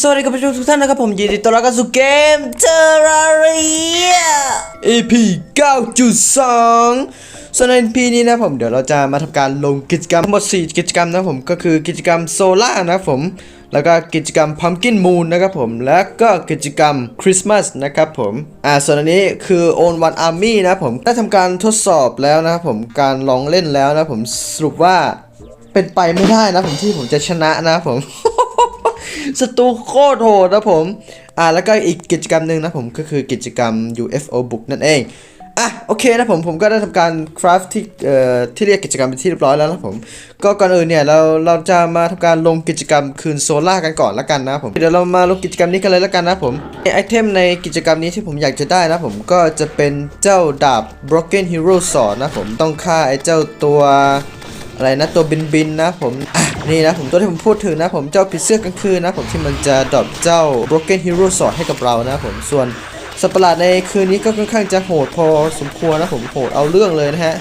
สวัสดีคุณผู้ชมทุกท่านนะครับผมยินดีต้อนรับเข้าสู่เกม Terraria EP 9.2ส่วนใน EP นี้นะผมเดี๋ยวเราจะมาทำการลงกิจกรรมทั้งหมด 4 กิจกรรมนะผมก็คือกิจกรรมโซล่านะครับผม แล้วก็กิจกรรม Pumpkin Moon นะครับผมแล้วก็กิจกรรมคริสต์มาสนะครับผมอ่าส่วนอันนี้คือ Own One Army นะครับผมได้ทำการทดสอบแล้วนะครับผมการลองเล่นแล้วนะผมสรุปว่าเป็นไปไม่ได้นะผมที่ผมจะชนะนะผม ศัตรูโคตรโหดนะผม อ่าแล้วก็อีกกิจกรรมหนึ่งนะผมก็คือกิจกรรม UFO book นั่นเองอะโอเคนะผมผมก็ได้ทำการ craft ที่เอ่อที่เรียกกิจกรรมเป็นที่เรียบร้อยแล้วนะผมก็ก่อนอื่นเนี่ยเราเราจะมาทำการลงกิจกรรมคืนโซล่ากันก่อนละกันนะผมเดี๋ยวเรามาลงกิจกรรมนี้กันเลยละกันนะผมไอเทมในกิจกรรมนี้ที่ผมอยากจะได้นะผมก็จะเป็นเจ้าดาบ broken hero sword นะผมต้องฆ่าไอเจ้าตัว อะไรนะตัวบินบินนะผมะนี่นะผมตัวที่ผมพูดถึงนะผมเจ้าผีเสื้อกลางคืนนะผมที่มันจะดรอปเจ้า broken hero sword ให้กับเรานะผมส่วนสัตว์ประหลาดในคืนนี้ก็ค่อนข้างจะโหดพอสมควรนะผมโหดเอาเรื่องเลยนะฮะ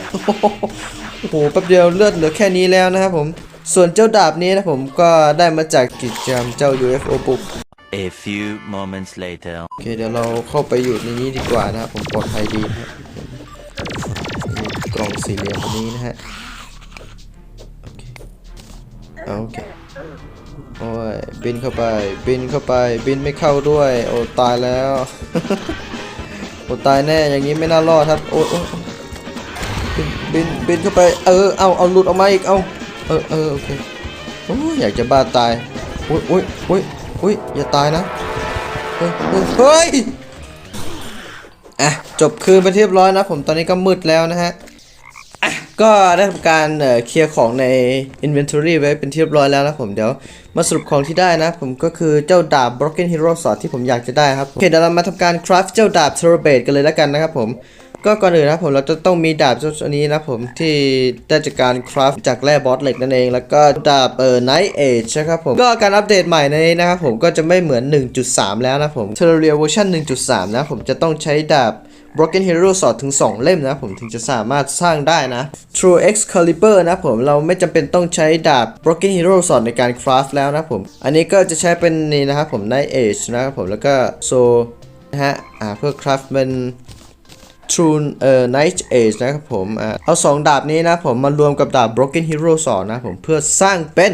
โอ้โหแป๊บเดียวเลือดเหลือแค่นี้แล้วนะครับผมส่วนเจ้าดาบนี้นะผมก็ได้มาจากกิจกรรมเจ้า UFO บุก A few moments later. โอเคเดี๋ยวเราเข้าไปอยู่ในนี้ดีกว่านะครับผมปลอดภัยดีนะกล่องสี่เหลี่ยมนนี้นะฮะ โอเคโอ้ยบินเข้าไป บินเข้าไป บินไม่เข้าด้วย โอ้ตายแล้วโอ้ตายแน่อย่างนี้ไม่น่ารอดครับ โอ้โอบินบินบินเข้าไปเออเอาเอาหลุดออกมาอีกเอาเออเออโอเคโอ้อยากจะบ้าตายอุ้ยอุ้ยอุ้ยอุ้ยอย่าตายนะเฮ้ยเฮ้ยอะจบคืนไปที่เรียบร้อยนะผมตอนนี้ก็มืดแล้วนะฮะ ก็ได้ทำการเเคลียร์ของใน inventory ไว้เป็นที่เรียบร้อยแล้วนะผมเดี๋ยวมาสรุปของที่ได้นะ ผมก็คือเจ้าดาบ broken hero sword ที่ผมอยากจะได้ครับโอเคเดี๋ยวเรามาทำการ craft เจ้าดาบ t e r a b a t e กันเลยแล้วกันนะครับผมก็ก่อนอื่นนะผมเราจะต้องมีดาบเจ้าตัวนี้นะผมที่ได้จากการ craft จากแร่บอสเหล็กนั่นเอง แล้วก็ดาบเอ่อ night age นะครับผมก็การอัปเดตใหม่ในนี้นะครับผมก็จะไม่เหมือน 1.3 แล้วนะผม Terraria version 1.3 นะผมจะต้องใช้ดาบ Broken Hero Sword ถึง 2 เล่มนะผมถึงจะสามารถสร้างได้นะ True Excalibur นะผมเราไม่จำเป็นต้องใช้ดาบ Broken Hero Sword ในการ craft แล้วนะผม อันนี้ก็จะใช้เป็นนี่นะครับผม Night Age นะครับผมแล้วก็ So นะฮะอ่าเพื่อ craft เป็น True เอ่อ Night Age นะครับผมอ่าเอา 2 ดาบนี้นะผมมารวมกับดาบ Broken Hero Sword นะผมเพื่อสร้างเป็น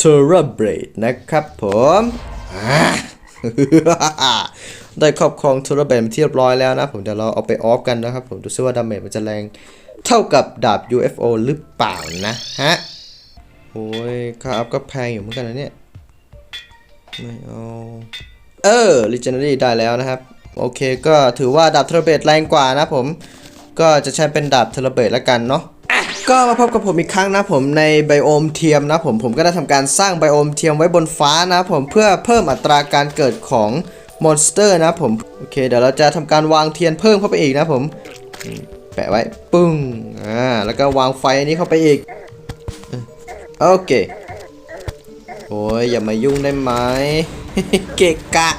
Terra Blade นะครับผมอ่า ได้ครอบครอง Terra Blade เป็นที่เรียบร้อยแล้วนะผมเดี๋ยวเราเอาไปออฟกันนะครับผมดูซิว่าดาเมจมันจะแรงเท่ากับดาบ UFO หรือเปล่านะฮะโอ้ยค่าอัพก็แพงอยู่เหมือนกันนะเนี่ยไม่เอาเออ Legendary ได้แล้วนะครับ โอเคก็ถือว่าดาบเทเลเบตแรงกว่านะผม ก็จะใช้เป็นดาบเทเลเบตแล้วกันเนาะก็มาพบกับผมอีกครั้งนะผมในไบโอมเทียมนะผมผมก็ได้ทำการสร้างไบโอมเทียมไว้บนฟ้านะผมเพื่อเพิ่มอัตราการเกิดของ มอนสเตอร์นะผม โอเค เดี๋ยวเราจะทำการวางเทียนเพิ่มเข้าไปอีกนะผม แปะไว้ ปึ้ง อ่า แล้วก็วางไฟอันนี้เข้าไปอีก โอเค โอ้ย อย่ามายุ่งได้ไหม เกะกะ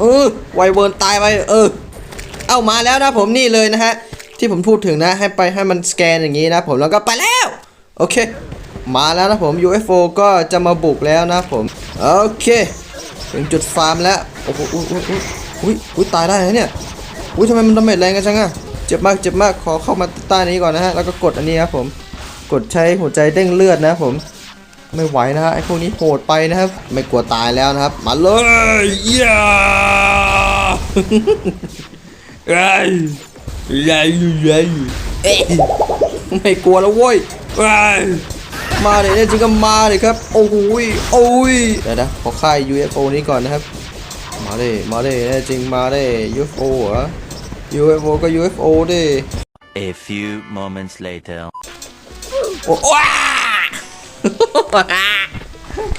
เออ ไวเวิร์นตายไป เออ เอามาแล้วนะผมนี่เลยนะฮะ ที่ผมพูดถึงนะ ให้ไปให้มันสแกนอย่างนี้นะผม แล้วก็ไปแล้ว โอเค มาแล้วนะผม UFO ก็จะมาบุกแล้วนะผม โอเค ถึงจุดฟาร์มแล้ว โอ้โหอุ้ยอุ้ยอุ้ยอุ้ยตายได้เนี่ย อุ้ยทำไมมันดาเมจแรงกันจังอะเจ็บมากเจ็บมาก ขอเข้ามาใต้นี้ก่อนนะฮะ แล้วก็กดอันนี้ครับผม กดใช้หัวใจเด้งเลือดนะผม ไม่ไหวนะฮะไอพวกนี้โหดไปนะครับ ไม่กลัวตายแล้วนะครับ มาเลยย่าเอ้ยเย้ยเย้ยเอ้ยไม่กลัวแล้วเว้ยเอ้ย มาเลยเนี่ยจริงก็มาเลยครับ โอ้โหยโอ้ยเดี๋ยวนะขอค่าย UFO นี้ก่อนนะครับ มาเลยมาเลยแน่จริงมาเลย UFO เหรอ UFO ก็ UFO ดิ A few moments later. โอ้ว้า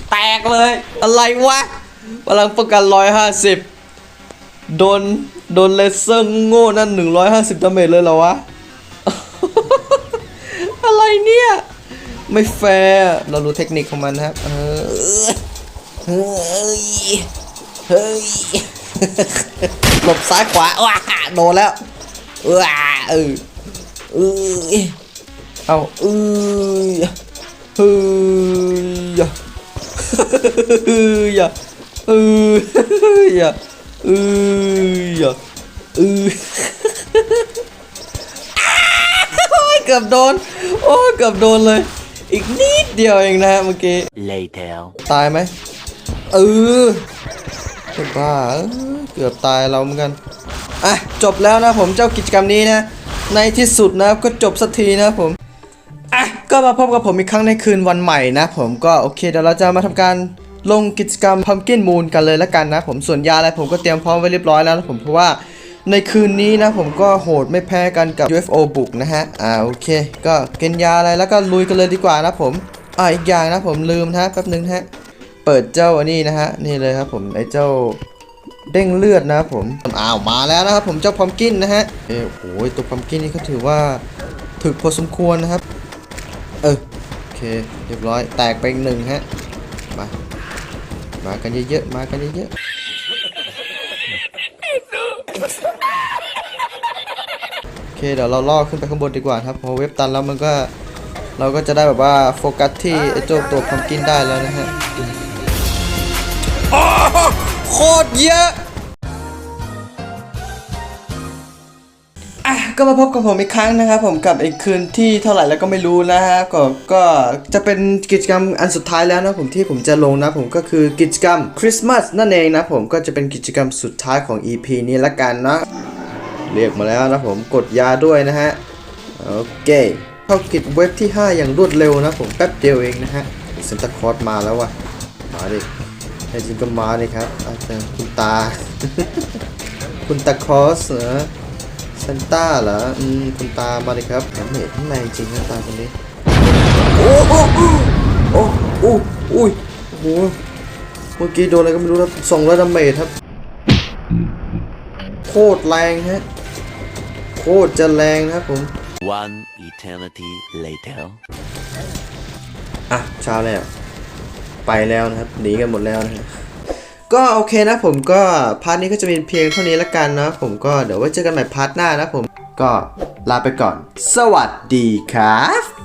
แตกเลย อะไรวะพลังป้องกันร้อยห้าสิบโดน โดนเลเซอร์โง่นั่นหนึ่งร้อยห้าสิบดาเมจเลยเหรอวะ อะไรเนี่ย ไม่แฟร์เรารู้เทคนิคของมันนะครับ เออเฮ้ยเฮ้ยหลบซ้ายขวาว้าโดนแล้วว้าเออเออเอาเออเฮ้ยเฮ้ยเอออย่าเอออย่าเออโอ้ยเกือบโดน โอ้ยเกือบโดนเลย อีกนิดเดียวเองนะฮะเมื่อกี้ Later. ตายไหมเออเจ็บบ้าเออเกือบตายเราเหมือนกัน อะ จบแล้วนะผมเจ้ากิจกรรมนี้นะ ในที่สุดนะครับก็จบสักทีนะครับผม อะ ก็มาพบกับผมอีกครั้งในคืนวันใหม่นะผมก็โอเคเดี๋ยวเราจะมาทำการลงกิจกรรม Pumpkin Moon กันเลยละกันนะผมส่วนยาอะไรผมก็เตรียมพร้อมไว้เรียบร้อยแล้วนะผมเพราะว่า ในคืนนี้นะผมก็โหดไม่แพ้กันกับ UFO บุกนะฮะ อ่าโอเค ก็กินยาอะไรแล้วก็ลุยกันเลยดีกว่านะผม อ่าอีกอย่างนะผมลืมนะแป๊บนึงฮะ เปิดเจ้าอันนี้นะฮะ นี่เลยครับผมไอ้เจ้าเด้งเลือดนะครับผมอ้าวมาแล้วนะครับผมเจ้าพัมกินนะฮะ เอ้โอ้ยตัวพัมกินนี่ก็ถือว่าถึกพอสมควรนะครับ เออโอเคเรียบร้อยแตกไปอีกหนึ่งฮะ มา มากันเยอะๆมากันเยอะๆโอ เคเดี๋ยวเราล่อขึ้นไปข้างบนดีกว่าครับเพอเว็บตันแล้วมันก็เราก็จะได้แบบว่าโฟกัสที่ไอ้เจ้าตัวพัมกินได้แล้วนะฮะโคตรเยอะอะก็มาพบกับผมอีกครั้งนะครับผมกับไอ้คืนที่เท่าไหร่แล้วก็ไม่รู้นะฮะก็ก็จะเป็นกิจกรรมอันสุดท้ายแล้วนะผมที่ผมจะลงนะผมก็คือกิจกรรมคริสต์มาสนั่นเองนะผมก็จะเป็นกิจกรรมสุดท้ายของ EP นี้ละกันนะ เรียกมาแล้วนะผมกดยาด้วยนะฮะโอเคเข้ากิจเว็บที่ 5 อย่างรวดเร็วนะผมแป๊บเดียวเองนะฮะเซนตาคอร์สมาแล้ววะมาดิให้จริงก็มาดิครับอาจารย์คุณตา คุณตาคอสเหรอเซนต้าเหรออืมคุณตามาดิครับแหมเห็นแรงในจริงนะตาคนนี้โอ้โหโอ้โอ้อุ้ยโอ้โหเมื่อกี้โดนอะไรก็ไม่รู้ครับส่งร้อยดาเมจครับโคตรแรงฮะ โคตรจะแรงนะครับผม One eternity later. อะเช้าแล้ว ไปแล้วนะครับหนีกันหมดแล้วนะฮะก็โอเคนะผมก็พาร์ทนี้ก็จะมีเพียงเท่านี้ละกันนะผมก็เดี๋ยวไว้เจอกันใหม่พาร์ทหน้านะผมก็ลาไปก่อน สวัสดีครับ